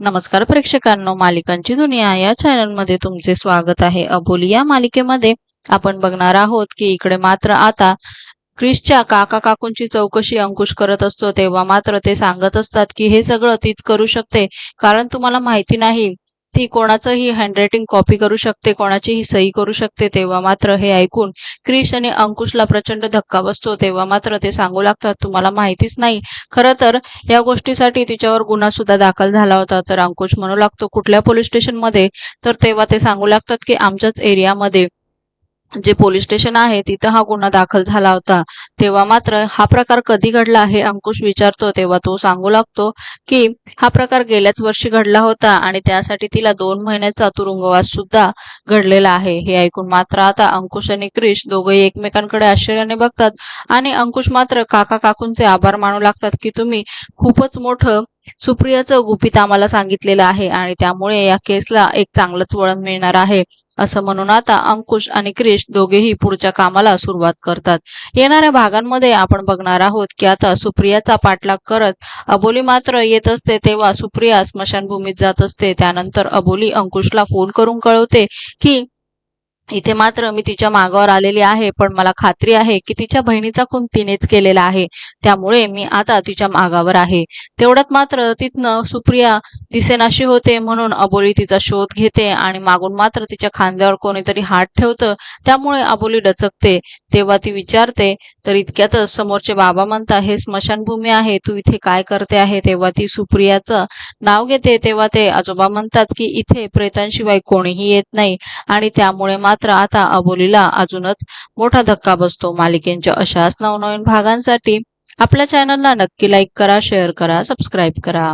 नमस्कार प्रेक्षकांनो मालिकांची दुनिया या चॅनलमध्ये तुमचे स्वागत आहे. अबोली या मालिकेमध्ये आपण बघणार आहोत की इकडे मात्र आता क्रिसच्या काका काकूंची चौकशी अंकुश करत असतो. तेव्हा मात्र ते सांगत असतात की हे सगळं तीच करू शकते. कारण तुम्हाला माहिती नाही ती कोणाचंही हँडरायटिंग कॉपी करू शकते कोणाचीही सही करू शकते तेव्हा मात्र हे ऐकून क्रिश आणि अंकुशला प्रचंड धक्का बसतो. तेव्हा मात्र ते सांगू लागतात तुम्हाला माहितीच नाही. खरं तर या गोष्टीसाठी तिच्यावर गुन्हा सुद्धा दाखल झाला होता. तर अंकुश म्हणू लागतो कुठल्या पोलीस स्टेशनमध्ये? तर तेव्हा ते सांगू लागतात की आमच्याच एरियामध्ये जे पोलीस स्टेशन आहे तिथं हा गुन्हा दाखल झाला होता. तेव्हा मात्र हा प्रकार कधी घडला हे अंकुश विचारतो तेव्हा तो सांगू लागतो की हा प्रकार गेल्याच वर्षी घडला होता आणि त्यासाठी तिला दोन महिन्याचा तुरुंगवास सुद्धा घडलेला आहे. हे ऐकून मात्र आता अंकुश आणि क्रिश दोघंही एकमेकांकडे आश्चर्याने बघतात आणि अंकुश मात्र काका काकूंचे आभार मानू लागतात की तुम्ही खूपच मोठं सुप्रियाचं गुपित आम्हाला सांगितलेलं आहे आणि त्यामुळे या केसला एक चांगलंच वळण मिळणार आहे. असं म्हणून आता अंकुश आणि क्रिश दोघेही पुढच्या कामाला सुरुवात करतात. येणाऱ्या भागांमध्ये आपण बघणार आहोत की आता सुप्रियाचा पाठलाग करत अबोली मात्र येत असते तेव्हा सुप्रिया स्मशानभूमीत जात असते. त्यानंतर अबोली अंकुशला फोन करून कळवते की इथे मात्र मी तिच्या मागावर आलेली आहे पण मला खात्री आहे की तिच्या बहिणीचा खून तिनेच केलेला आहे. त्यामुळे मी आता तिच्या मागावर आहे. तेवढ्यात मात्र तिथनं सुप्रिया दिसेनाशी होते म्हणून अबोली तिचा शोध घेते आणि मागून मात्र तिच्या खांद्यावर कोणीतरी हात ठेवतं त्यामुळे अबोली डचकते. तेव्हा ती विचारते तर इतक्यातच समोरचे बाबा म्हणता हे स्मशानभूमी आहे तू इथे काय करते आहे? तेव्हा ती सुप्रियाचं नाव घेते तेव्हा ते आजोबा म्हणतात की इथे प्रेतांशिवाय कोणीही येत नाही. आणि त्यामुळे मात्र आता अबोलीला अजूनच मोठा धक्का बसतो. मालिकेंच्या अशाच नवनवीन भागांसाठी आपल्या चॅनलला नक्की लाईक करा शेअर करा सबस्क्राईब करा.